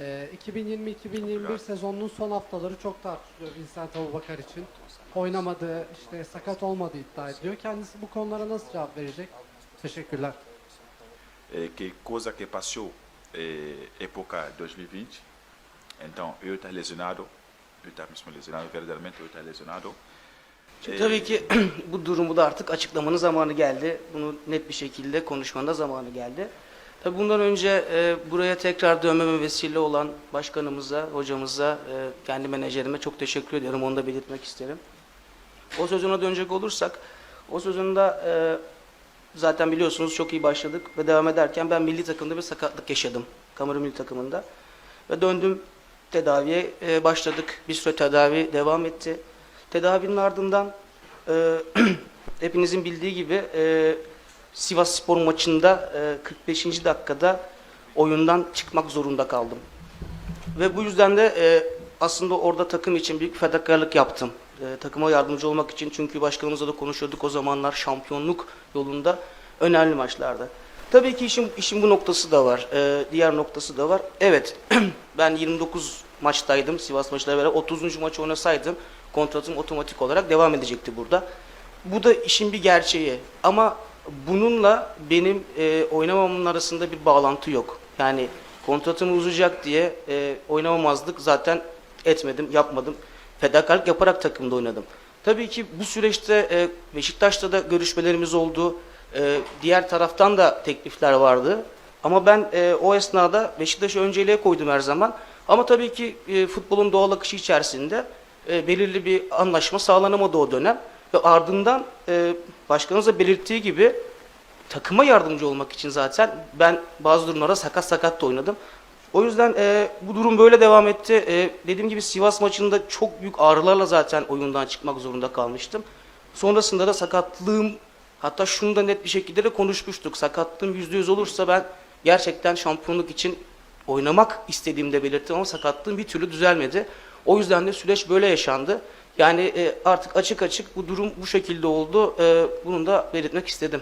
Ee, 2020-2021 sezonunun son haftaları çok tartışılıyor Vincent Abubakar için. Oynamadı, işte sakat olmadı iddia ediliyor. Kendisi bu konulara nasıl cevap verecek? Teşekkürler. eh, que coisa que passou eh, época 2020. Então, eu estou lesionado, eu estou mesmo lesionado, verdadeiramente eu estou lesionado. Şimdi tabii ki bu durumu da artık açıklamanın zamanı geldi. Bunu net bir şekilde konuşmanın da zamanı geldi. Tabii bundan önce e, buraya tekrar dönmeme vesile olan başkanımıza, hocamıza, e, kendi menajerime çok teşekkür ediyorum. Onu da belirtmek isterim. O sözüne dönecek olursak, o sözünde e, zaten biliyorsunuz çok iyi başladık ve devam ederken ben milli takımda bir sakatlık yaşadım. Kamerun milli takımında. Ve döndüm tedaviye e, başladık. Bir süre tedavi devam etti. Tedavinin ardından e, hepinizin bildiği gibi e, Sivas Spor maçında e, 45. dakikada oyundan çıkmak zorunda kaldım. Ve bu yüzden de e, aslında orada takım için büyük fedakarlık yaptım. E, takıma yardımcı olmak için çünkü başkanımızla da konuşuyorduk o zamanlar şampiyonluk yolunda önemli maçlarda. Tabii ki işin, işin bu noktası da var. E, diğer noktası da var. Evet ben 29 maçtaydım Sivas maçıyla beraber 30. maç oynasaydım kontratım otomatik olarak devam edecekti burada. Bu da işin bir gerçeği. Ama bununla benim e, oynamamın arasında bir bağlantı yok. Yani kontratım uzayacak diye e, oynamamazlık zaten etmedim, yapmadım. Fedakarlık yaparak takımda oynadım. Tabii ki bu süreçte e, Beşiktaş'ta da görüşmelerimiz oldu. E, diğer taraftan da teklifler vardı. Ama ben e, o esnada Beşiktaş'ı önceliğe koydum her zaman. Ama tabii ki e, futbolun doğal akışı içerisinde e, belirli bir anlaşma sağlanamadı o dönem. Ve ardından e, başkanımız da belirttiği gibi takıma yardımcı olmak için zaten ben bazı durumlarda sakat sakat da oynadım. O yüzden e, bu durum böyle devam etti. E, dediğim gibi Sivas maçında çok büyük ağrılarla zaten oyundan çıkmak zorunda kalmıştım. Sonrasında da sakatlığım hatta şunu da net bir şekilde de konuşmuştuk. Sakatlığım %100 olursa ben gerçekten şampiyonluk için oynamak istediğimde belirttim ama sakatlığım bir türlü düzelmedi. O yüzden de süreç böyle yaşandı. Yani e, artık açık açık bu durum bu şekilde oldu. E, bunu da belirtmek istedim.